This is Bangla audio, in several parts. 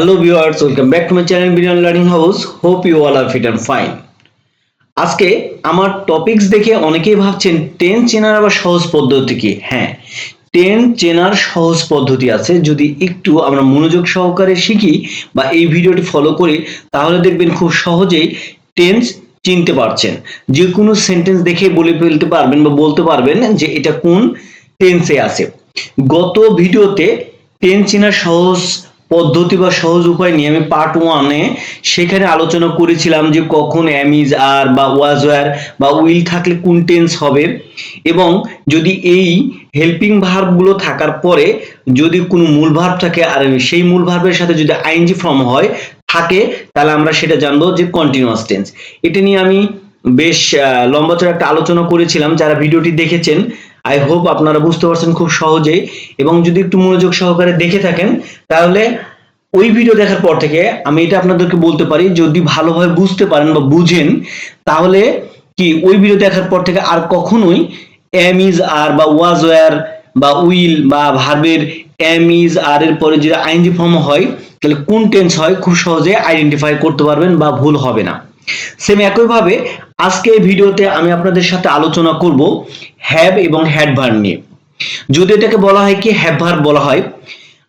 Hello viewers, welcome back to my channel Brilliant Learning House. Hope you all are fit and fine. আজকে আমার টপিকস দেখে অনেকেই ভাবছেন টেন চেনার আবার সহজ পদ্ধতি কি হ্যাঁ টেন চেনার সহজ পদ্ধতি আছে যদি একটু আমরা মনোযোগ সহকারে শিখি বা এই ভিডিওটি ফলো করি তাহলে দেখবেন খুব সহজেই টেন্স চিনতে পারছেন যে কোনো সেন্টেন্স দেখে বলে ফেলতে পারবেন বা বলতে পারবেন যে এটা কোন টেন্সে আছে গত ভিডিওতে টেন চেনার সহজ পদ্ধতি বা সহজ উপায় নিয়ে আমি পার্ট ওয়ানে সেখানে আলোচনা করেছিলাম যে কখন অ্যামিজ আর বা ওয়াজ ওয়ার বা উইল থাকলে কোন টেন্স হবে এবং যদি এই হেল্পিং ভার্বগুলো থাকার পরে যদি কোনো মূল ভার্ব থাকে আর সেই মূল ভার্বের সাথে যদি আইএনজি ফর্ম হয়, থাকে, তাহলে আমরা সেটা জানব যে কন্টিনিউয়াস টেন্স এটা নিয়ে আমি বেশ লম্বা চড়া একটা আলোচনা করেছিলাম। যারা ভিডিওটি দেখেছেন আই হোপ আপনারা বুঝতে পারছেন খুব সহজেই। এবং যদি একটু মনোযোগ সহকারে দেখে থাকেন, তাহলে ওই ভিডিও দেখার পর থেকে আমি এটা আপনাদেরকে বলতে পারি, যদি ভালোভাবে বুঝতে পারেন বা বুঝেন, তাহলে কি ওই ভিডিও দেখার পর থেকে আর কখনোই এম ইজ আর বা ওয়াজ ওয়ার বা উইল বা ভার্বের এম ইজ আর এর পরে যদি আইনজি ফর্ম হয়, তাহলে কোন টেন্স হয় খুব সহজে আইডেন্টিফাই করতে পারবেন বা ভুল হবে না। সেম একইভাবে আজকে এই ভিডিওতে আমি আপনাদের সাথে আলোচনা করব হ্যাভ এবং হ্যাড ভার্ব নিয়ে। যদি এটাকে বলা হয় কি হ্যাভ ভার্ব বলা হয়,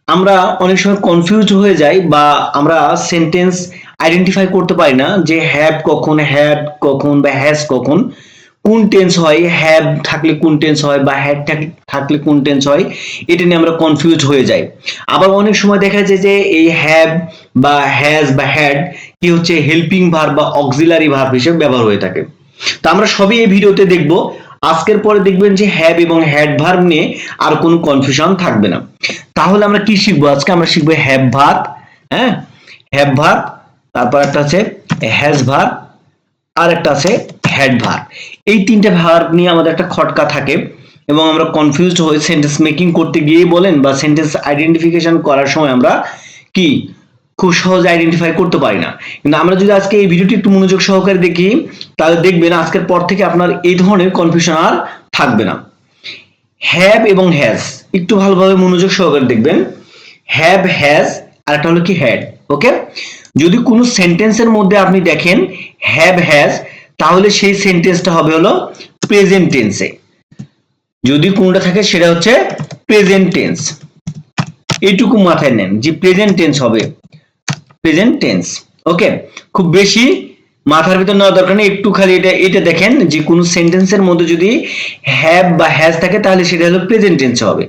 আমরা অনেক সময় কনফিউজ হয়ে যাই বা আমরা সেন্টেন্স আইডেন্টিফাই করতে পারি না যে হ্যাভ কখন হ্যাড কখন বা হ্যাজ কখন। কোন টেন্স হয়? হ্যাভ থাকলে কোন টেন্স হয় বা হ্যাড থাকলে কোন টেন্স হয়? এটা নিয়ে আমরা কনফিউজ হয়ে যাই। আবার অনেক সময় দেখা যায় যে এই হ্যাভ বা হ্যাজ বা হ্যাড কি হচ্ছে হেল্পিং ভার্ব বা অক্সিলারি ভার্ব হিসেবে ব্যবহার হয়ে থাকে। তো আমরা সবই এই ভিডিওতে দেখব। আজকের পরে দেখবেন যে হ্যাভ এবং হ্যাড ভার্ব নিয়ে আর কোনো কনফিউশন থাকবে না। তাহলে আমরা কি শিখব? আজকে আমরা শিখব হ্যাভ ভার্ব হ্যাঁ? হ্যাভ ভার্ব তারপর একটা আছে হ্যাজ ভার্ব আর একটা আছে হ্যাড ভার্ব এই তিনটে ভার্ব নিয়ে আমাদের একটা খটকা থাকে এবং আমরা কনফিউজড হয়ে সেন্টেন্স মেকিং করতে গিয়েই বলেন বা সেন্টেন্স আইডেন্টিফিকেশন করার সময় আমরা কি খুব সহজে আইডেন্টিফাই করতে পারি না। কিন্তু আমরা যদি আজকে এই ভিডিওটি একটু মনোযোগ সহকারে দেখি, তাহলে দেখবেন আজকের পর থেকে আপনার এই ধরনের কনফিউশন আর থাকবে না। হ্যাভ এবং হ্যাজ একটু ভালোভাবে মনোযোগ সহকারে দেখবেন। হ্যাভ হ্যাজ আর একটা হলো কি হ্যাড ওকে যদি কোনো সেন্টেন্সের মধ্যে আপনি দেখেন হ্যাভ হ্যাজ তাহলে সেই সেন্টেন্সটা হবে হলো প্রেজেন্ট টেন্সে যদি কোনটা থাকে সেটা হচ্ছে প্রেজেন্ট টেন্স এইটুকু মাথায় নেন যে প্রেজেন্ট টেন্স হবে। প্রেজেন্ট টেন্স ওকে খুব বেশি মাথার ভিতর নেওয়া দরকার নেই, একটু খালি এটা এটা দেখেন যে কোনো সেন্টেন্সের মধ্যে যদি হ্যাভ বা হ্যাজ থাকে তাহলে সেটা হলো প্রেজেন্ট টেন্স হবে।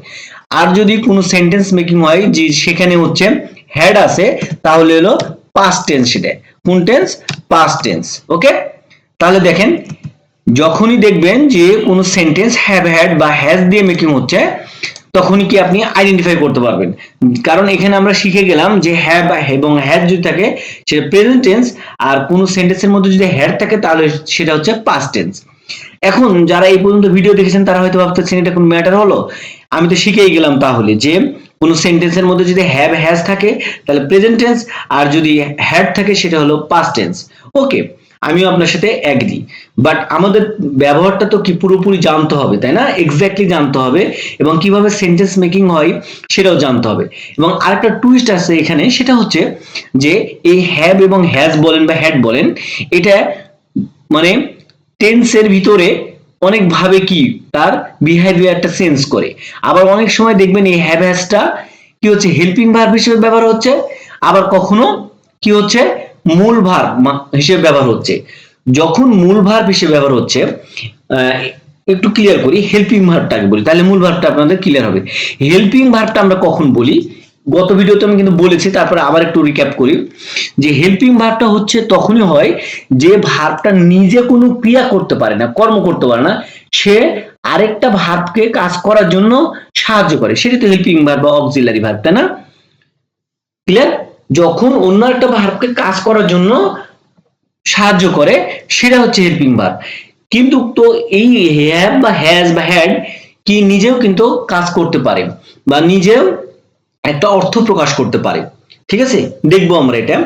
আর যদি কোনো সেন্টেন্স মেকিং হয় যে সেখানে হচ্ছে হ্যাড আছে, তাহলে হলো পাস্ট টেন্স সেটা। কোন টেন্স পাস্ট টেন্স ওকে তাহলে দেখেন, যখনই দেখবেন যে কোনো সেন্টেন্স হ্যাভ হ্যাড বা হ্যাজ দিয়ে মেকিং হচ্ছে, তখনই কি আপনি আইডেন্টিফাই করতে পারবেন। কারণ এখানে আমরা শিখে গেলাম যে হ্যাভ এবং হ্যাড যদি থাকে, সেটা প্রেজেন্ট টেন্স আর কোনো সেন্টেন্সের মধ্যে যদি হ্যাড থাকে, তাহলে সেটা হচ্ছে পাস্ট টেন্স এখন যারা এই পর্যন্ত ভিডিও দেখেছেন, তারা হয়তো ভাবতেছেন, এটা কোন ম্যাটার হলো? আমি তো শিখেই গেলাম তাহলে যে কোনো সেন্টেন্সের মধ্যে যদি হ্যাভ হ্যাজ থাকে, তাহলে প্রেজেন্ট টেন্স আর যদি হ্যাড থাকে, সেটা হলো পাস্ট টেন্স ওকে আমিও আপনার সাথে অ্যাগ্রি বাট আমাদের ব্যবহারটা তো কি পুরোপুরি জানতে হবে, তাই না? এক্স্যাক্টলি জানতে হবে এবং কীভাবে সেন্টেন্স মেকিং হয় সেটাও জানতে হবে। এবং আরেকটা টুইস্ট আছে এখানে, সেটা হচ্ছে যে এই হ্যাভ এবং হ্যাজ বলেন বা হ্যাড বলেন, এটা মানে টেন্সের ভিতরে অনেক ভাবে কি তার বিহেভিয়ারটা চেঞ্জ করে। আবার অনেক সময় দেখবেন এই হ্যাভ হ্যাজটা কি হচ্ছে হেল্পিং ভার্ব হিসেবে ব্যবহার হচ্ছে, আবার কখনো কি হচ্ছে মূল ভার্ব হিসেবে ব্যবহার হচ্ছে। যখন মূল ভার্ব হিসেবে ব্যবহার হচ্ছে একটু ক্লিয়ার করি হেল্পিং ভার্বটাকে বলি। তাহলে মূল ভার্বটা আপনাদের ক্লিয়ার হবে। হেল্পিং ভার্বটা আমরা কখন বলি? গত ভিডিওতে আমি কিন্তু বলেছি, তারপরে আবার একটু রিক্যাপ করি। যে হেল্পিং ভার্বটা হচ্ছে তখনই হয় যে ভার্বটা নিজে কোনো ক্রিয়া করতে পারে না, কর্ম করতে পারে না। সে আরেকটা ভার্বকে কাজ করার জন্য সাহায্য করে। সেটা তো হেল্পিং ভার্ব বা অক্সিলারি ভার্ব তাই না? ক্লিয়ার যখন অন্য একটা ভার্বকে কাজ করার জন্য সাহায্য করে, সেটা হচ্ছে হেল্পিং ভার্ব কিন্তু তো এই হ্যাভ বা হ্যাজ বা হ্যাড কি নিজেও কিন্তু কাজ করতে পারে বা নিজেও একটা অর্থ প্রকাশ করতে পারে। ঠিক আছে? দেখব আমরা এটা।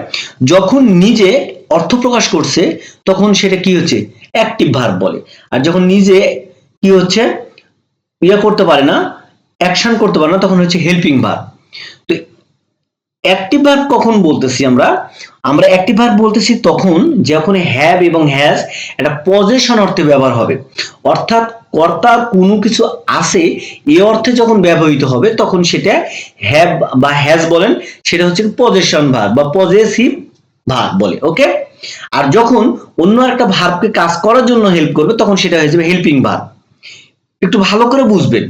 যখন নিজে অর্থ প্রকাশ করছে, তখন সেটা কি হচ্ছে? অ্যাক্টিভ ভার্ব বলে। আর যখন নিজে কি হচ্ছে? ইয়ে করতে পারে না অ্যাকশন করতে পারে না, তখন হচ্ছে হেল্পিং ভার্ব অ্যাক্টিভ ভার্ব কখন বলতেছি আমরা? আমরা অ্যাক্টিভ ভার্ব বলতেছি তখন, যখন হ্যাভ এবং হ্যাজ একটা পজিশন অর্থে ব্যবহার হবে। অর্থাৎ কর্তা কোনো কিছু আছে, এ অর্থে যখন ব্যবহৃত হবে, তখন সেটা হ্যাভ বা হ্যাজ বলেন, সেটা হচ্ছে পজিশন ভার্ব বা পজেসিভ ভার্ব বলে ওকে আর যখন অন্য একটা ভার্বকে কাজ করার জন্য হেল্প করবে, তখন সেটা হয়ে যাবে হেল্পিং ভার্ব একটু ভালো করে বুঝবেন।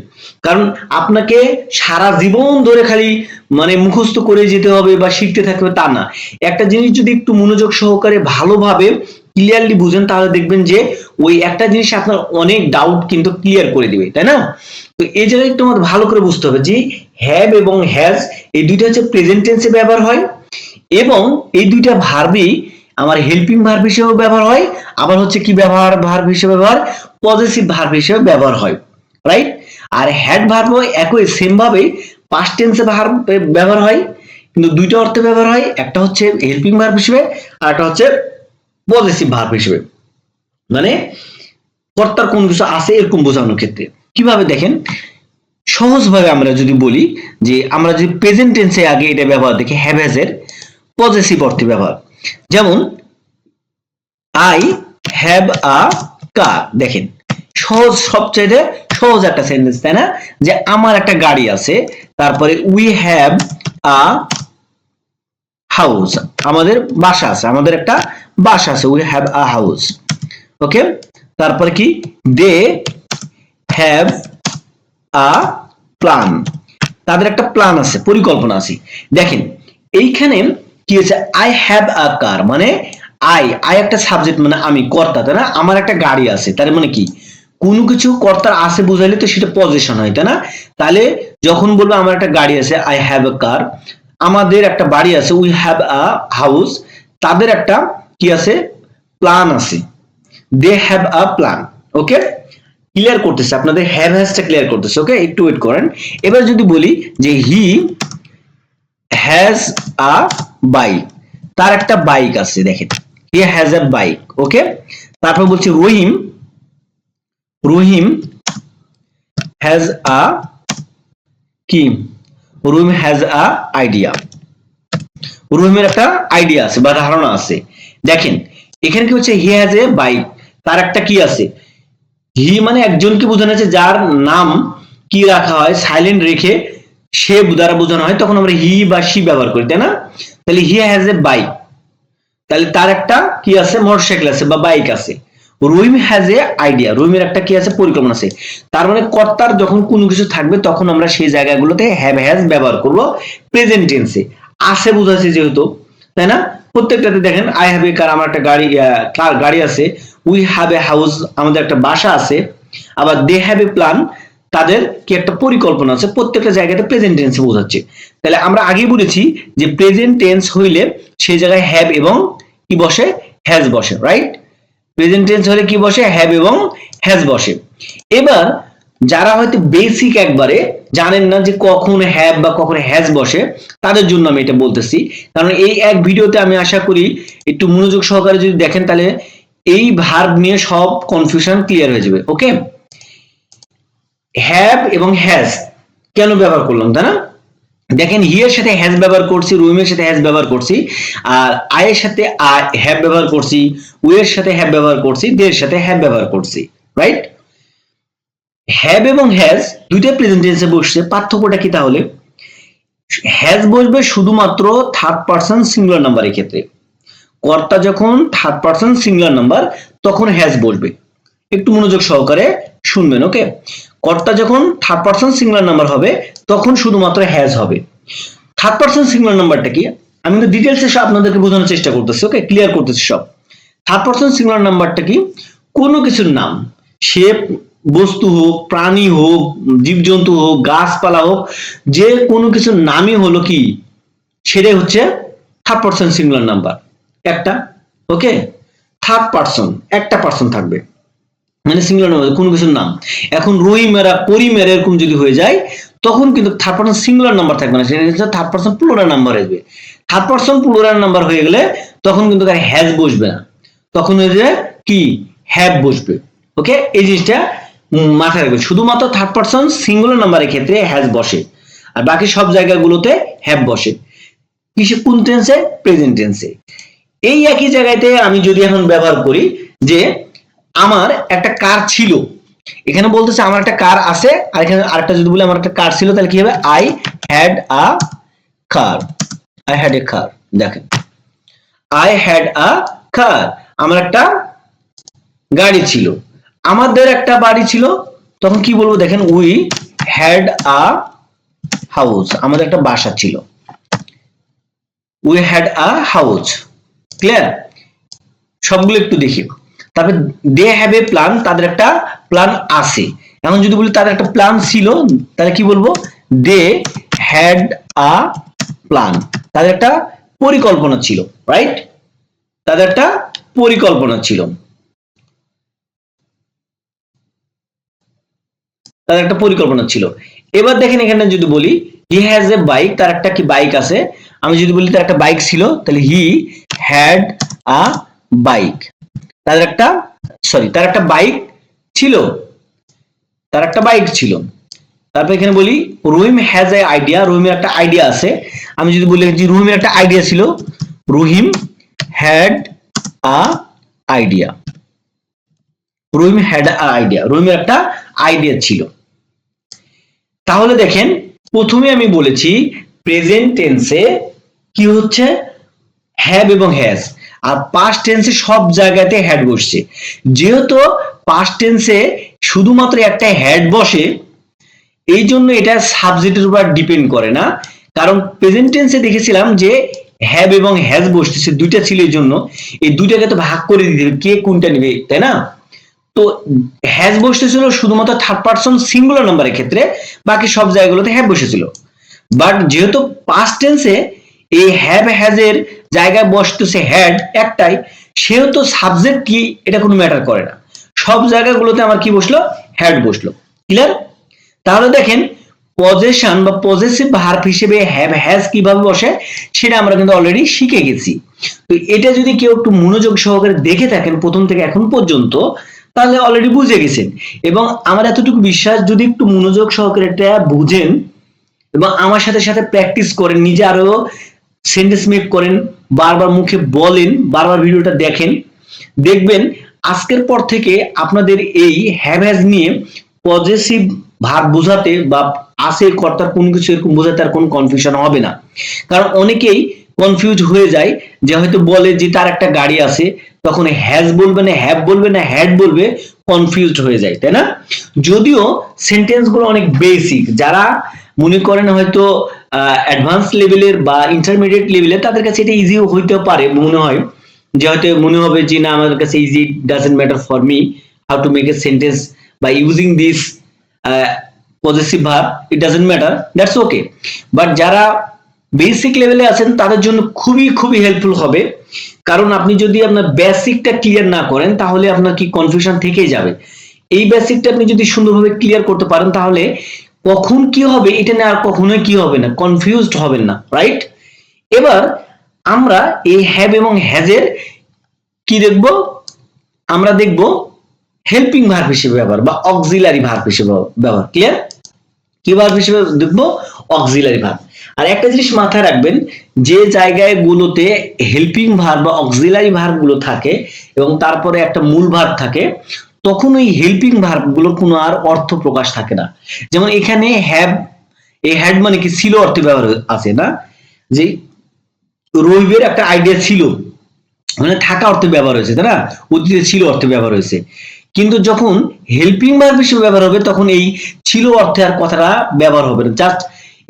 কারণ আপনাকে সারা জীবন ধরে খালি মানে মুখস্থ করে যেতে হবে বা শিখতে থাকবে তা না। একটা জিনিস যদি একটু মনোযোগ সহকারে ভালোভাবে ক্লিয়ারলি বুঝেন, তাহলে দেখবেন যে ওই একটা জিনিস আপনার অনেক ডাউট কিন্তু ক্লিয়ার করে দিবে, তাই না? তো এই জায়গায় একটু আমাদের ভালো করে বুঝতে হবে যে হ্যাভ এবং হ্যাজ এই দুইটা হচ্ছে প্রেজেন্ট টেন্সে ব্যবহার হয় এবং এই দুইটা ভার্বই আমার হেল্পিং ভার্ব হিসেবে ব্যবহার হয়, আবার হচ্ছে কি ব্যবহার ভার্ব হিসেবে ব্যবহার? পজিটিভ ভার্ব হিসেবে ব্যবহার হয় রাইট আর হ্যাড ভার্ব একই সেম ভাবে পাস্ট টেন্সে ভার্ব ব্যবহার হয়, কিন্তু দুইটা অর্থে ব্যবহার হয়, একটা হচ্ছে হেল্পিং ভার্ব হিসেবে আর একটা হচ্ছে পজিটিভ ভার্ব হিসেবে। মানে কর্তার কোন কিছু আছে এরকম বোঝানোর ক্ষেত্রে। কীভাবে দেখেন? সহজভাবে আমরা যদি বলি যে আমরা যদি প্রেজেন্ট টেন্সে আগে এটা ব্যবহার দেখি হ্যাভ হ্যাজ এর পজিটিভ অর্থে ব্যবহার। যেমন আই হ্যাভ আ কার দেখেন। সহজ সবচেয়ে সহজ একটা সেন্টেন্স তাই না? যে আমার একটা গাড়ি আছে, তারপরে উই হ্যাভ আ হাউস আমাদের বাসা আছে, আমাদের একটা বাসা আছে we have a house okay তারপরে কি? দে হ্যাভ আ প্ল্যান তাদের একটা প্ল্যান আছে, পরিকল্পনা আছে। দেখেন, এইখানে কি হচ্ছে আই হ্যাভ আ কার মানে আই আই একটা সাবজেক্ট মানে আমি, কর্তা, তাই না? আমার একটা গাড়ি আছে, তার মানে কি? কোনো কিছু কর্তার আছে বুঝাইলে তো সেটা পজিশন হয়, তাই না? তাহলে যখন বলব আমার একটা গাড়ি আছে আই হ্যাভ আ কার আমাদের একটা বাড়ি আছে উই হ্যাভ আ হাউস তাদের একটা কি আছে? প্ল্যান আছে। They have a plan okay clear করতেছে, আপনাদের হ্যাভ হ্যাজটা ক্লিয়ার করতেছে ওকে একটু ওয়েট করেন। এবার যদি বলি যে হি হ্যাজ আ বাইক তার একটা বাইক আছে, দেখেন। He has a bike okay তারপর বলছি রহিম রহিম হ্যাজ আ কি? রহিম হ্যাজ আ আইডিয়া রহিমের একটা আইডিয়া আছে বা ধারণা আছে। দেখেন, এখানে কি হচ্ছে? হি হ্যাজ এ বাইক তার একটা কি আছে? হি মানে একজনকে বোঝানো আছে যার নাম কি রাখা হয়? সাইলেন্ট রেখে সে দ্বারা বোঝানো হয়। তখন আমরা হি বা সি ব্যবহার করি, তাই না? তাহলে হি হ্যাজ এ বাইক তাহলে তার একটা কি আছে? মোটরসাইকেল আছে বা বাইক আছে। রহিম হ্যাজ এ আইডিয়া রহিমের একটা কি আছে? পরিকল্পনা আছে। তার মানে কর্তার যখন কোনো কিছু থাকবে, তখন আমরা সেই জায়গাগুলোতে হ্যাভ হ্যাজ ব্যবহার করব প্রেজেন্ট টেন্সে আছে বুঝাচ্ছে যেহেতু, তাই না? প্রত্যেকটাতে দেখেন আই হ্যাভ এ কার আমার একটা গাড়ি কার গাড়ি আছে। উই হ্যাভ এ হাউস আমাদের একটা বাসা আছে। আবার দে হ্যাভ এ প্ল্যান তাদের কি একটা পরিকল্পনা আছে, প্রত্যেকটা জায়গাতে প্রেজেন্ট টেন্সে বোঝাচ্ছে। তাহলে আমরা আগে বলেছি যে প্রেজেন্ট টেন্স হইলে সেই জায়গায় হ্যাভ এবং কি বসে? হ্যাজ বসে রাইট প্রেজেন্ট টেন্স হলে কি বসে? হ্যাভ এবং হ্যাজ বসে। এবার যারা হয়তো বেসিক একবারে জানেন না যে কখন হ্যাভ বা কখন হ্যাজ বসে, তাদের জন্য আমি এটা বলতেছি। কারণ এই এক ভিডিওতে আমি আশা করি একটু মনোযোগ সহকারে যদি দেখেন, তাহলে এই ভার্ব নিয়ে সব কনফিউশন ক্লিয়ার হয়ে যাবে ওকে হ্যাভ এবং হ্যাজ কেন ব্যবহার করলাম, তাই না? দেখেন হিয়ের সাথে হ্যাজ ব্যবহার করছি, রুমের সাথে হ্যাজ ব্যবহার করছি, আর আয়ের সাথে হ্যাভ ব্যবহার করছি, উয়ের সাথে হ্যাভ ব্যবহার করছি, দের সাথে হ্যাভ ব্যবহার করছি রাইট হ্যাভ এবং হ্যাজ দুইটা প্রেজেন্ট টেন্সে বসছে, পার্থক্যটা কি তাহলে? হ্যাজ বসবে শুধুমাত্র থার্ড পারসন সিঙ্গুলার নাম্বারের ক্ষেত্রে। কর্তা যখন থার্ড পারসন সিঙ্গুলার নাম্বার তখন হ্যাজ বসবে। একটু মনোযোগ সহকারে শুনবেন ওকে কর্তা যখন থার্ড পারসন সিঙ্গুলার নাম্বার হবে তখন শুধুমাত্র হ্যাজ হবে। থার্ড পারসন সিঙ্গুলার নাম্বারটা কি? আমি কিন্তু ডিটেলসে সব আপনাদেরকে বোঝানোর চেষ্টা করতেছি ওকে ক্লিয়ার করতেছি সব। থার্ড পারসন সিঙ্গুলার নাম্বারটা কি? কোনো কিছুর নাম। সে বস্তু হোক, প্রাণী হোক, জীবজন্তু হোক, গাছপালা হোক, যে কোনো কিছুর নামই হলো কি? সেটাই হচ্ছে থার্ড পারসন সিঙ্গুলার নাম্বার একটা ওকে থার্ড পারসন একটা পারসন থাকবে। মানে সিঙ্গুলার নাম্বার কোনো কিছুর নাম। এখন রহিমেরা, পরিমেরা এরকম যদি হয়ে যায় তখন কিন্তু থার্ড পারসন সিঙ্গুলার নাম্বার থাকবে না, সেটা হচ্ছে থার্ড পারসন প্লুরাল নাম্বার আসবে থার্ড পারসন প্লুরাল নাম্বার হয়ে গেলে তখন কিন্তু তার হ্যাজ বসবে না। তখন হয়ে যাবে কি? হ্যাভ বসবে। ওকে এই জিনিসটা মাথায় রাখবে। শুধুমাত্র থার্ড পারসন সিঙ্গুলার নাম্বারের ক্ষেত্রে হ্যাজ বসে। আর বাকি সব জায়গাগুলোতে হ্যাভ বসে। কিসে? কোন টেন্সে প্রেজেন্ট টেন্সে এই একই জায়গাতে আমি যদি এখন ব্যবহার করি যে আমার একটা কার ছিল। এখানে বলতেছে আমার একটা কার আছে, আর এখানে আরেকটা যদি বলি আমার একটা কার ছিল, তাহলে কি হবে? I had a car I had a car দেখেন। আই হ্যাড আ কার আমার একটা গাড়ি ছিল। আমাদের একটা বাড়ি ছিল। তখন কি বলব দেখেন? উই হ্যাড আ হাউস আমাদের একটা বাসা ছিল। We had a house clear সবগুলো একটু দেখি। তারপরে দে হ্যাভ এ প্ল্যান তাদের একটা প্ল্যান আছে। এখন যদি বলি তাদের একটা প্ল্যান ছিল, তাহলে কি বলব? দে হ্যাড আ প্ল্যান তাদের একটা পরিকল্পনা ছিল রাইট তাদের একটা পরিকল্পনা ছিল। তাদের একটা পরিকল্পনা ছিল। এবার দেখেন এখানে যদি বলি হি হ্যাজ এ বাইক তার একটা কি বাইক আছে? আমি যদি বলি তার একটা বাইক ছিল, তাহলে হি হ্যাড আ বাইক তাদের একটা সরি তার একটা বাইক ছিল। তার একটা বাইক ছিল। তারপর এখানে বলি, রহিম হ্যাজ এ আইডিয়া রহিমের একটা আইডিয়া আছে। আমি যদি বলি যে রহিমের একটা আইডিয়া ছিল, Rahim had a idea Rahim had a idea রহিমের একটা আইডিয়া ছিল। তাহলে দেখেন, প্রথমে আমি বলেছি প্রেজেন্ট টেন্সে কি হচ্ছে? হ্যাভ এবং হ্যাজ আর পাস্ট টেন্সে সব জায়গাতে হ্যাড বসছে। যেহেতু পাস্ট টেন্সে শুধুমাত্র একটা হ্যাড বসে, এই জন্য এটা সাবজেক্টের উপর ডিপেন্ড করে না। কারণ প্রেজেন্ট টেন্সে দেখেছিলাম যে হ্যাভ এবং হ্যাজ বসতেছে, দুইটা ছিল এই জন্য। এই দুইটাকে তো ভাগ করে দিতে কে কোনটা নেবে, তাই না? তো হ্যাজ বসতেছিল শুধুমাত্র থার্ড পার্সন সিঙ্গুলার নাম্বারের ক্ষেত্রে, বাকি সব জায়গাগুলোতে হ্যাভ বসেছিল। বাট যেহেতু পাস্ট টেন্সে এই হ্যাভ হ্যাজ এর জায়গায় বসতেছে হ্যাড একটাই সেহেতু সাবজেক্ট কি, এটা কোনো ম্যাটার করে না। সব জায়গাগুলোতে আমার কি বসল? হ্যাড বসল। ক্লিয়ার তাহলে দেখেন পজেশন বা পজেসিভ ভার্ব হিসেবে হ্যাভ হ্যাজ কীভাবে বসে, সেটা আমরা কিন্তু অলরেডি শিখে গেছি। তো এটা যদি কেউ একটু মনোযোগ সহকারে দেখে থাকেন প্রথম থেকে এখন পর্যন্ত, তাহলে অলরেডি বুঝে গেছেন। এবং আমার এতটুকু বিশ্বাস, যদি একটু মনোযোগ সহকারে এটা বুঝেন, এবং আমার সাথে সাথে প্র্যাকটিস করেন, নিজে আরও সেন্টেন্স মেক করেন, বারবার মুখে বলেন, বারবার ভিডিওটা দেখেন। দেখবেন, আজকের পর থেকে আপনাদের এই হ্যাভ হ্যাজ নিয়ে পজিটিভ ভাব বোঝাতে বা আসে কর্তার কোন কিছু এরকম বোঝাতে আর কোনো কনফিউশন হবে না। কারণ অনেকেই কনফিউজ হয়ে যায়, যে হয়তো বলে যে তার একটা গাড়ি আছে, তখন হ্যাজ বলবে না হ্যাভ বলবে না হ্যাড বলবে কনফিউজড হয়ে যায়, তাই না? যদিও সেন্টেন্সগুলো অনেক বেসিক যারা মনে করেন হয়তো অ্যাডভান্স লেভেলের বা ইন্টারমিডিয়েট লেভেলের তাদের কাছে এটা ইজিও হইতে পারে, মনে হয়। যে হয়তো মনে হবে যে, না আমাদের কাছে easy doesn't matter for me how to make a sentence বা using this possessive verb, it doesn't matter, that's okay. But যারা বেসিক লেভেলে আছেন, তাদের জন্য খুবই খুবই হেল্পফুল হবে। কারণ আপনি যদি আপনার বেসিকটা ক্লিয়ার না করেন, তাহলে আপনার কি কনফিউশন থেকেই যাবে। এই বেসিকটা আপনি যদি সুন্দরভাবে ক্লিয়ার করতে পারেন, তাহলে কখন কি হবে, এটা না আর কখনোই কি হবে না কনফিউজড হবেন না রাইট এবার আমরা এই হ্যাভ এবং হ্যাজের কি দেখব? আমরা দেখব হেল্পিং ভার্ব হিসেবে ব্যবহার বা অক্সিলারি ভার্ব হিসেবে ব্যবহার ক্লিয়ার কি ভার্ব হিসেবে দেখব? অক্সিলারি ভার্ব আর একটা জিনিস মাথায় রাখবেন, যে জায়গায় গুলোতে হেল্পিং ভার্ব বা অক্সিলারি ভার্বগুলো থাকে এবং তারপরে একটা মূল ভার্ব থাকে তখন ওই হেল্পিং ভার্বগুলো কোনো আর অর্থ প্রকাশ থাকে না। যেমন এখানে হ্যাভ এই হ্যাড মানে কি ছিল অর্থে ব্যবহার আছে না? যে রবিবের একটা আইডিয়া ছিল মানে থাকা অর্থে ব্যবহার হয়েছে, তাই না? অতীতে ছিল অর্থে ব্যবহার হয়েছে। কিন্তু যখন হেল্পিং ভার্ব হিসেবে ব্যবহার হবে, তখন এই ছিল অর্থে আর কথাটা ব্যবহার হবে না। জাস্ট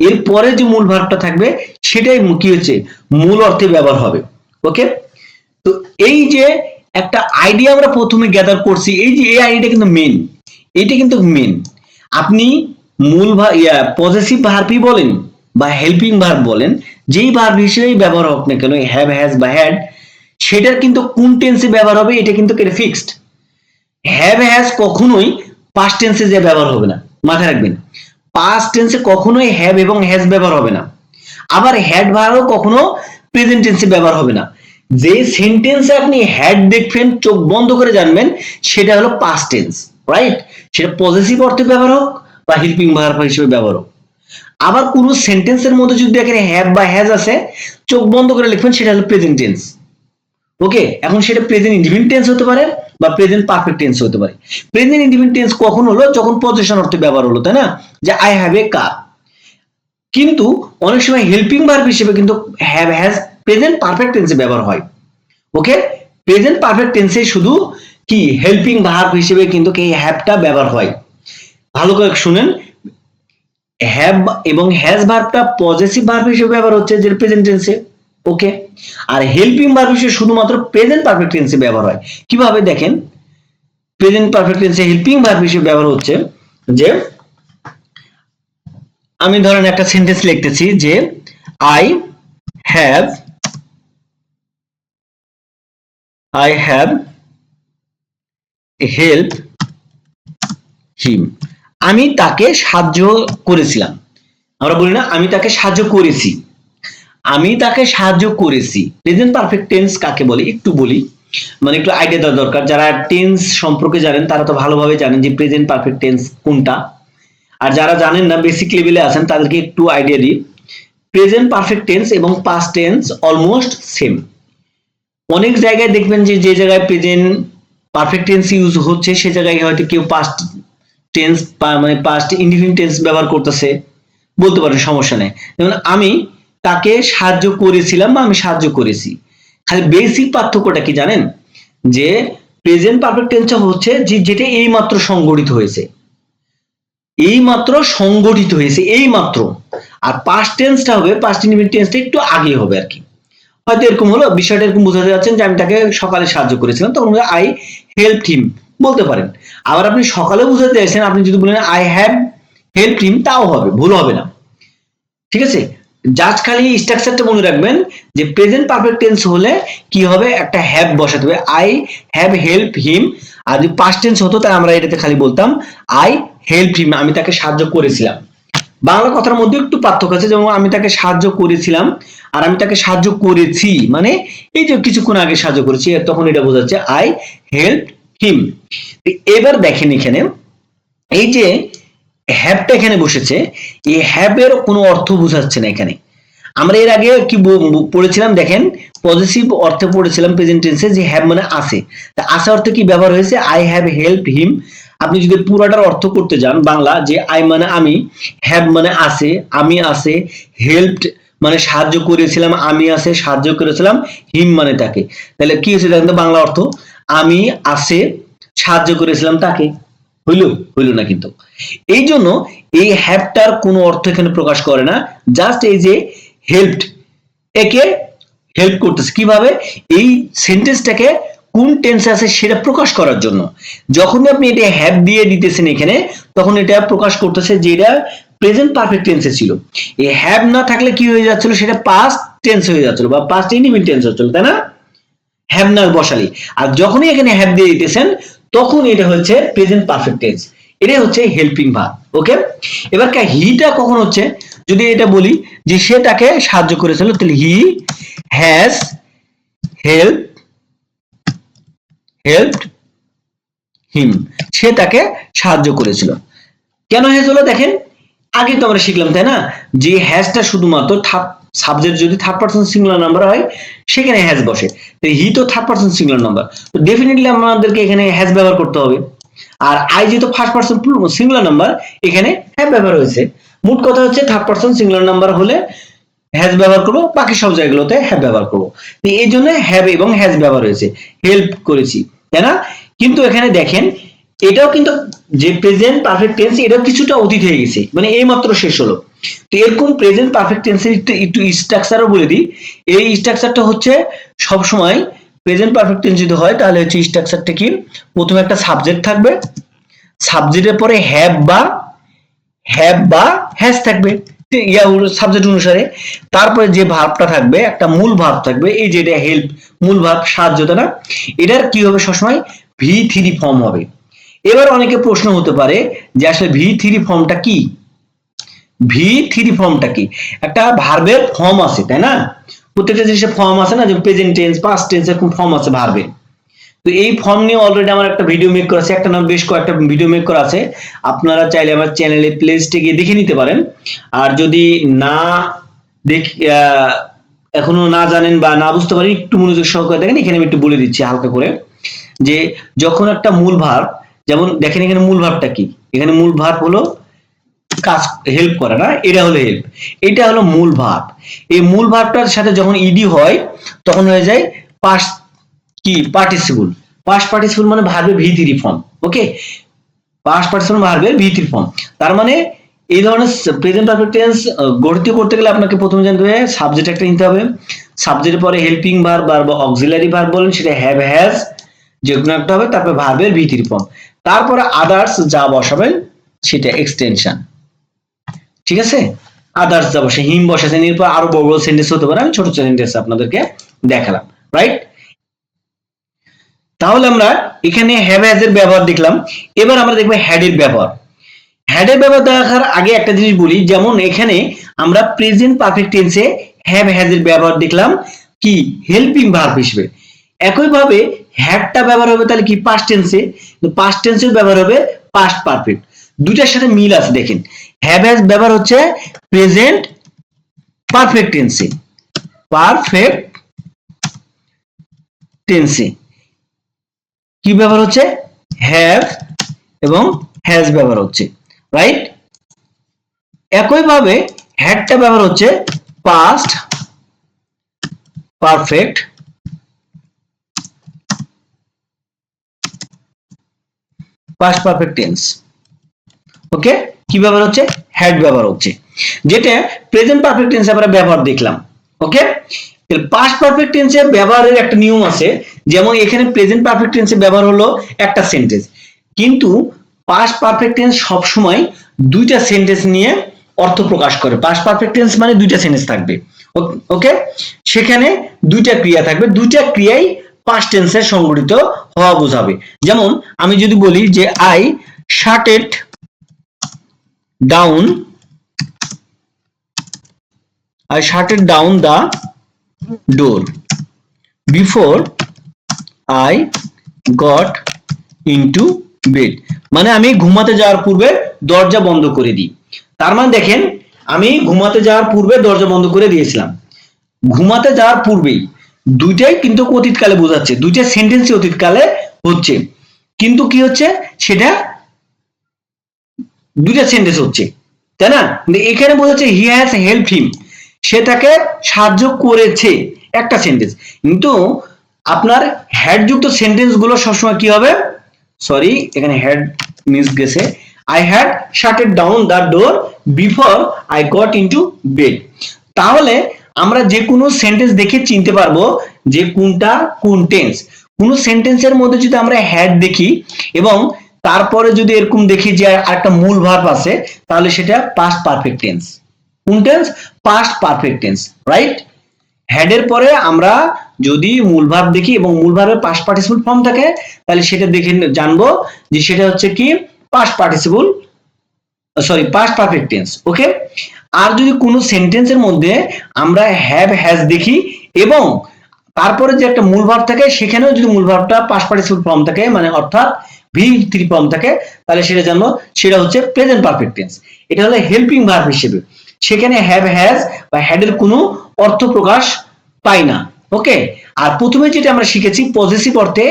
এর পরে যে মূল ভার্বটা থাকবে, সেটাই কি হচ্ছে মূল অর্থে ব্যবহার হবে। ওকে তো এই যে একটা আইডিয়া আমরা প্রথমে গ্যাদার করছি, এই যে এই আইডিয়া কিন্তু মেন এইটা কিন্তু মেন আপনি মূল পজিটিভ ভার্বই বলেন বা হেল্পিং ভার্ব বলেন, যেই ভার্ব হিসেবেই ব্যবহার হোক না কেন হ্যাভ হ্যাজ বা হ্যাড সেটার কিন্তু কোন টেন্সে ব্যবহার হবে, এটা কিন্তু কেটে ফিক্সড হ্যাভ হ্যাজ কখনোই পাস্ট টেন্সে যে ব্যবহার হবে না, মাথায় রাখবেন। পাস্ট টেন্সে কখনোই হ্যাভ এবং হ্যাজ ব্যবহার হবে না। আবার হ্যাড ভার্বও কখনো প্রেজেন্ট টেন্সে ব্যবহার হবে না। যে সেন্টেন্সে আপনি হ্যাড দেখবেন, চোখ বন্ধ করে জানবেন, সেটা হলো পাস্ট টেন্স রাইট সেটা পজিটিভ অর্থে ব্যবহার হোক বা হেল্পিং ভার্ব হিসেবে ব্যবহার হোক। আবার কোনো সেন্টেন্সের মধ্যে যদি দেখেন হ্যাভ বা হ্যাজ আছে, চোখ বন্ধ করে লিখবেন, সেটা হলো প্রেজেন্ট টেন্স ওকে এখন সেটা প্রেজেন্ট ইন্ডিপেন্ডেন্ট টেন্স হতে পারে বা প্রেজেন্ট পারফেক্ট টেন্স হতে পারে। প্রেজেন্ট ইন্ডিপেন্ডেন্ট টেন্স কখন হলো? যখন পজিশন অর্থে ব্যবহার হলো, তাই না? যে আই হ্যাভ এ কার কিন্তু অনেক সময় হেল্পিং ভার্ব হিসেবে কিন্তু হ্যাভ হ্যাজ প্রেজেন্ট পারফেক্ট টেন্সে ব্যবহার হয়। ওকে প্রেজেন্ট পারফেক্ট টেন্সে শুধু কি হেল্পিং ভার্ব হিসেবে কিন্তু এই হ্যাভটা ব্যবহার হয়। ভালো করে শুনেন। হ্যাভ এবং হ্যাজ ভার্বটা পজিটিভ ভার্ব হিসেবে ব্যবহার হচ্ছে যে প্রেজেন্ট টেন্সে ওকে আর হেল্পিং ভার্ব হিসেবে শুধুমাত্র প্রেজেন্ট পারফেক্ট টেন্সে ব্যবহার হয়। কীভাবে দেখেন? প্রেজেন্ট পারফেক্ট টেন্সে হেল্পিং ভার্ব হিসেবে ব্যবহার হচ্ছে যে, আমি ধরেন একটা সেন্টেন্স লিখতেছি যে I have I have help him আমি তাকে সাহায্য করেছিলাম। আমরা বলি না, আমি তাকে সাহায্য করেছি। আমি তাকে সাহায্য করেছি। প্রেজেন্ট পারফেক্ট টেন্স কাকে বলে? একটু বলি। মানে একটু আইডিয়া দেওয়া দরকার। যারা টেন্স সম্পর্কে জানেন, তারা তো ভালোভাবে জানেন যে প্রেজেন্ট পারফেক্ট টেন্স কোনটা। আর যারা জানেন না বেসিক লেভেলে আছেন, তাদেরকে একটু আইডিয়া দিই। প্রেজেন্ট পারফেক্ট টেন্স এবং পাস্ট টেন্স অলমোস্ট সেম অনেক জায়গায় দেখবেন যে যে জায়গায় প্রেজেন্ট পারফেক্ট টেন্স ইউজ হচ্ছে, সে জায়গায় হয়তো কেউ পাস্ট টেন্স মানে পাস্ট ইন্ডিফিনিট টেন্স ব্যবহার করতেছে, বলতে পারেন সমস্যা নেই। যেমন আমি তাকে সাহায্য করেছিলাম বা আমি সাহায্য করেছি। খালি বেসিক পার্থক্যটা কি জানেন? যে প্রেজেন্ট পারফেক্ট টেন্সটা হচ্ছে যে, যেটা এই মাত্র সংগঠিত হয়েছে। এই মাত্র সংগঠিত হয়েছে এই মাত্র আর পাস্ট টেন্সটা হবে পাস্ট ইন্ডিফিনিট টেন্সটা একটু আগে হবে আর কি। হয়তো এরকম হলো, বিষয়টা এরকম বোঝাতে যাচ্ছেন যে আমি তাকে সকালে সাহায্য করেছিলাম, তখন আই হেল্প হিম বলতে পারেন। আবার আপনি সকালে বুঝাতে চাইছেন আপনি যদি বলেন আই হ্যাভ হেল্প হিম তাও হবে, ভুল হবে না। ঠিক আছে? জাস্ট খালি স্ট্রাকচারটা মনে রাখবেন যে প্রেজেন্ট পারফেক্ট টেন্স হলে কি হবে? একটা হ্যাভ বসাতে হবে। আই হ্যাভ হেল্প হিম আর যদি পাস্ট টেন্স হতো, তাহলে আমরা এটাতে খালি বলতাম আই হেল্প হিম আমি তাকে সাহায্য করেছিলাম। বাংলা কথার মধ্যে একটু পার্থক্য আছে, যেমন আমি তাকে সাহায্য করেছিলাম আর আমি তাকে সাহায্য করেছি। মানে এই যে কিছুক্ষণ আগে সাহায্য করেছি তখন এটা বোঝাচ্ছে আই হেল্প হিম এবার দেখেন এখানে, এই যে হ্যাভটা এখানে বসেছে, এই হ্যাভের কোনো অর্থ বোঝাচ্ছে না এখানে। আমরা এর আগে কি পড়েছিলাম, দেখেন পজিটিভ অর্থে পড়েছিলাম প্রেজেন্ট টেন্সে যে হ্যাভ মানে আছে তা আছে অর্থে কি ব্যবহার হয়েছে? আই হ্যাভ হেল্প হিম আপনি যদি পুরাটার অর্থ করতে যান বাংলা, যে আই মানে আমি, হ্যাভ মানে আছে, আমি আছে, হেল্পড মানে সাহায্য করেছিলাম, আমি আছে, সাহায্য করেছিলাম, হিম মানে তাকে। তাহলে কি হয়েছে দেখেন তো বাংলা অর্থ? আমি আছে, সাহায্য করেছিলাম তাকে। হইল? হইল না কিন্তু। এই জন্য এই হ্যাভটার কোনো অর্থ এখানে প্রকাশ করে না। জাস্ট এই যে হেল্পড, একে হেল্প করতেছে। কীভাবে? এই সেন্টেন্সটাকে কোন টেন্স আছে সেটা প্রকাশ করার জন্য। যখন আপনি এটা হ্যাভ দিয়ে দিতেছেন এখানে, তখন এটা প্রকাশ করতেছে যে এটা প্রেজেন্ট পারফেক্ট টেন্সে ছিল। এই হ্যাভ না থাকলে কি হয়ে যাচ্ছিল? সেটা পাস্ট টেন্স হয়ে যাচ্ছিল বা পাস্ট ইন্ডিপেন্ডেন্ট টেন্স হচ্ছিল তাই না? হ্যাভ না বসালি। আর যখনই এখানে হ্যাভ দিয়ে দিতেছেন, তখন এটা হচ্ছে প্রেজেন্ট পারফেক্ট টেন্স এটাই হচ্ছে হেল্পিং ভার্ব ওকে এবার হিটা কখন হচ্ছে? যদি এটা বলি যে সে তাকে সাহায্য করেছিল, তাহলে he has help helped him. সে তাকে সাহায্য করেছিল। কেন হ্যাজ হলো দেখেন? আগে তো আমরা শিখলাম, তাই না? যে হ্যাজটা শুধুমাত্র সাবজেক্ট যদি থার্ড পার্সন সিঙ্গুলার নাম্বার হয়, সেখানে হ্যাজ বসে। হি তো থার্ড পার্সন সিঙ্গুলার নাম্বার। তো ডেফিনেটলি আমাদেরকে এখানে হ্যাজ ব্যবহার করতে হবে। আর আই যেহেতু ফার্স্ট পার্সন সিঙ্গুলার নাম্বার, এখানে হ্যাভ ব্যবহার হয়েছে। মোট কথা হচ্ছে থার্ড পার্সন সিঙ্গুলার নাম্বার হলে হ্যাজ ব্যবহার করব, বাকি সব জায়গাগুলোতে হ্যাভ ব্যবহার করব। এই জন্য হ্যাভ এবং হ্যাজ ব্যবহার হয়েছে। হেল্প করেছি। তাই না? কিন্তু এখানে দেখেন, এটাও কিন্তু যে প্রেজেন্ট পারফেক্ট টেন্স এটাও কিছুটা অতীত হয়ে গেছে। মানে এই মাত্র শেষ হলো। তো এরকম প্রেজেন্ট পারফেক্ট টেন্সের একটু স্ট্রাকচারও বলে দিই। এই স্ট্রাকচারটা হচ্ছে সব সময় প্রেজেন্ট পারফেক্ট টেন্স যদি হয়, তাহলে হচ্ছে স্ট্রাকচারটা কি? প্রথমে একটা সাবজেক্ট থাকবে। সাবজেক্টের পরে হ্যাভ বা হ্যাভ বা হ্যাজ থাকবে। ইয়া সাবজেক্ট অনুসারে তারপরে যে ভাবটা থাকবে, একটা মূল ভাব থাকবে, এই যে এটা হেল্প মূল ভাব সাহায্য না? এটার কি হবে সবসময়? ভি থ্রি ফর্ম হবে। এবার অনেকে প্রশ্ন হতে পারে যে আসলে ভি থ্রি ফর্মটা কি? ভি থ্রি ফর্মটা কি? একটা ভার্বের ফর্ম আছে, তাই না? প্রত্যেকটা জিনিসের ফর্ম আছে না? যে প্রেজেন্ট টেন্স পাস্ট টেন্স এরকম ফর্ম আছে ভার্বে তো এই ফর্ম নিয়ে অলরেডি আমার একটা ভিডিও মেক করা আছে, একটা না বেশ কয়েকটা ভিডিও মেক করা আছে। আপনারা চাইলে আমার চ্যানেলে প্লেলিস্টে গিয়ে দেখে নিতে পারেন। আর যদি না দেখ এখনও না জানেন বা না বুঝতে পারেন, একটু মনোযোগ সহকারে দেখেন, এখানে আমি একটু বলে দিচ্ছি হালকা করে। যে যখন একটা মূল ভার, যেমন দেখেন এখানে মূল ভাবটা কি? এখানে মূল ভাব হলো কাজ হেল্প করে, না? এটা হলো হেল্প এটা হলো মূল ভাব এই মূল ভাবটার সাথে যখন ইডি হয়, তখন হয়ে যায় পাস কি? পার্টিসিপল পাস পার্টিসিপল মানে ভার্বের V three form okay past participle ভার্বের ভি থ্রি ফর্ম তার মানে এই ধরনের প্রেজেন্ট পারফেক্ট টেন্স গঠিত করতে গেলে আপনাকে প্রথমে জানতে হবে সাবজেক্ট একটা নিতে হবে। সাবজেক্টের পরে হেল্পিং ভার্ব বা অক্সিলারি ভার্ব বলেন, সেটা হ্যাভ হ্যাজ যে কোনো একটা হবে, তারপরে ভার্বের ভি থ্রি ফর্ম তারপরে আদার্স যা বসাবেন, সেটা এক্সটেনশন ঠিক আছে? আদার্স যা বসে, হিম বসাছেন, এরপর আরও বড় বড় সেন্টেন্স হতে পারে, আমি ছোট সেন্টেন্স আপনাদেরকে দেখালাম রাইট তাহলে আমরা এখানে হ্যাভ এর ব্যবহার দেখলাম। এবার আমরা দেখব হ্যাড এর ব্যবহার। হ্যাড এর ব্যবহার দেখার আগে একটা জিনিস বলি, যেমন এখানে আমরা প্রেজেন্ট পারফেক্ট টেন্সে হ্যাভ এর ব্যবহার দেখলাম। কি? হেল্পিং ভার্ব হিসেবে। একইভাবে হ্যাডটা ব্যবহার হবে তাহলে কি? পাস্ট টেন্সে পাস্ট টেন্সের ব্যবহার হবে পাস্ট পারফেক্ট দুইটার সাথে মিল আছে, দেখেন। হ্যাভ হ্যাজ ব্যবহার হচ্ছে প্রেজেন্ট পারফেক্ট টেন্সে পারফেক্ট টেন্সে কি ব্যবহার হচ্ছে? হ্যাভ এবং হ্যাজ ব্যবহার হচ্ছে রাইট একইভাবে হ্যাডটা ব্যবহার হচ্ছে past perfect past perfect tense okay কি ব্যবহার হচ্ছে? হ্যাড ব্যবহার হচ্ছে, যেটা প্রেজেন্ট পারফেক্ট টেন্সে আমরা ব্যবহার দেখলাম ওকে পাস্ট পারফেক্ট টেন্সের ব্যবহারের একটা নিয়ম আছে, যেমন এখানে প্রেজেন্ট পারফেক্ট টেন্সে ব্যবহার হলো একটা সেন্টেন্স কিন্তু পাস্ট পারফেক্ট টেন্স সব সময় দুইটা সেন্টেন্স নিয়ে অর্থ প্রকাশ করে। পাস্ট পারফেক্ট টেন্স মানে দুইটা সেন্টেন্স থাকবে। ওকে সেখানে দুইটা ক্রিয়া থাকবে। দুইটা ক্রিয়াই পাস্ট টেন্সের সংগঠিত হওয়া বোঝাবে। যেমন আমি যদি বলি যে I shutted down I shutted down the door. Before I got into bed. মানে আমি ঘুমাতে যাওয়ার পূর্বে দরজা বন্ধ করে দিই। তার মানে দেখেন, আমি ঘুমাতে যাওয়ার পূর্বে দরজা বন্ধ করে দিয়েছিলাম। ঘুমাতে যাওয়ার পূর্বেই দুইটাই কিন্তু অতীতকালে বোঝাচ্ছে, দুইটা সেন্টেন্সই অতীতকালে হচ্ছে। কিন্তু কি হচ্ছে? সেটা দুইটা সেন্টেন্স হচ্ছে। তাই না? এখানে বোঝাচ্ছে হি হ্যাজ হেল্প হিম সে তাকে সাহায্য করেছে। একটা সেন্টেন্স কিন্তু আপনার হ্যাড যুক্ত সেন্টেন্সগুলো সবসময় কি হবে? সরি এখানে হেড মিস গেছে। I had shutted down the door before I got into bed তাহলে আমরা যে কোনো সেন্টেন্স দেখে চিনতে পারব যে কোনটা কোন টেন্স কোন সেন্টেন্সের মধ্যে যদি আমরা হ্যাড দেখি এবং তারপরে যদি এরকম দেখি যে আরেকটা মূল ভার্ব আছে, তাহলে সেটা পাস্ট পারফেক্ট টেন্স কোন tense past perfect tense right had এর পরে আমরা যদি মূল ভাব দেখি এবং মূল ভাবের পাস্ট পার্টিসিপল ফর্ম থাকে, তাহলে সেটা দেখে জানব যে সেটা হচ্ছে কি? Past participle sorry past perfect tense okay আর যদি কোনো সেন্টেন্সের মধ্যে আমরা হ্যাভ হ্যাজ দেখি এবং তারপরে যে একটা মূল ভাব থাকে, সেখানেও যদি মূল ভাবটা পাস্ট পার্টিসিপল ফর্ম থাকে মানে অর্থাৎ ভি থ্রি ফর্ম থাকে, তাহলে সেটা জানব সেটা হচ্ছে প্রেজেন্ট পারফেক্ট টেন্স এটা হলো হেল্পিং ভার্ব হিসেবে। সেখানে হ্যাভ হ্যাজ বা হ্যাডের কোনো অর্থ প্রকাশ পাই না। ওকে আর প্রথমে যেটা আমরা শিখেছি পজিটিভ অর্থে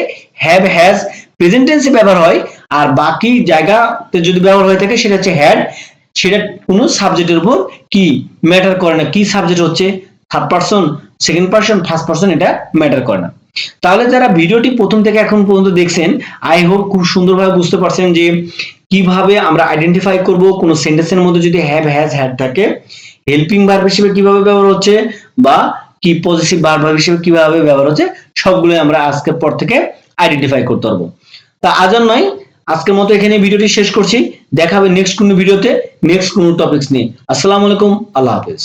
হ্যাভ হ্যাজ প্রেজেন্ট টেন্সে ব্যবহার হয়, আর বাকি জায়গাতে যদি ব্যবহার হয়ে থাকে, সেটা হচ্ছে হ্যাড সেটা কোনো সাবজেক্টের উপর কি ম্যাটার করে না। কি সাবজেক্ট হচ্ছে? Third person second person first person এটা ম্যাটার করে না। তাহলে যারা ভিডিওটি প্রথম থেকে এখন পর্যন্ত দেখছেন আই হোপ খুব সুন্দরভাবে বুঝতে পারছেন যে কীভাবে আমরা আইডেন্টিফাই করব কোন সেন্টেন্সের মধ্যে যদি হ্যাভ হ্যাজ হ্যাড থাকে হেল্পিং ভার্ব হিসেবে কীভাবে ব্যবহার হচ্ছে বা কি পজিটিভ ভার্ব হিসেবে কীভাবে ব্যবহার হচ্ছে সবগুলো আমরা আজকের পর থেকে আইডেন্টিফাই করতে পারব। তা আজ আর নয়, আজকের মতো এখানে ভিডিওটি শেষ করছি। দেখা হবে নেক্সট কোনো ভিডিওতে নেক্সট কোনো টপিকস নিয়ে। আসসালামু আলাইকুম, আল্লাহ হাফেজ।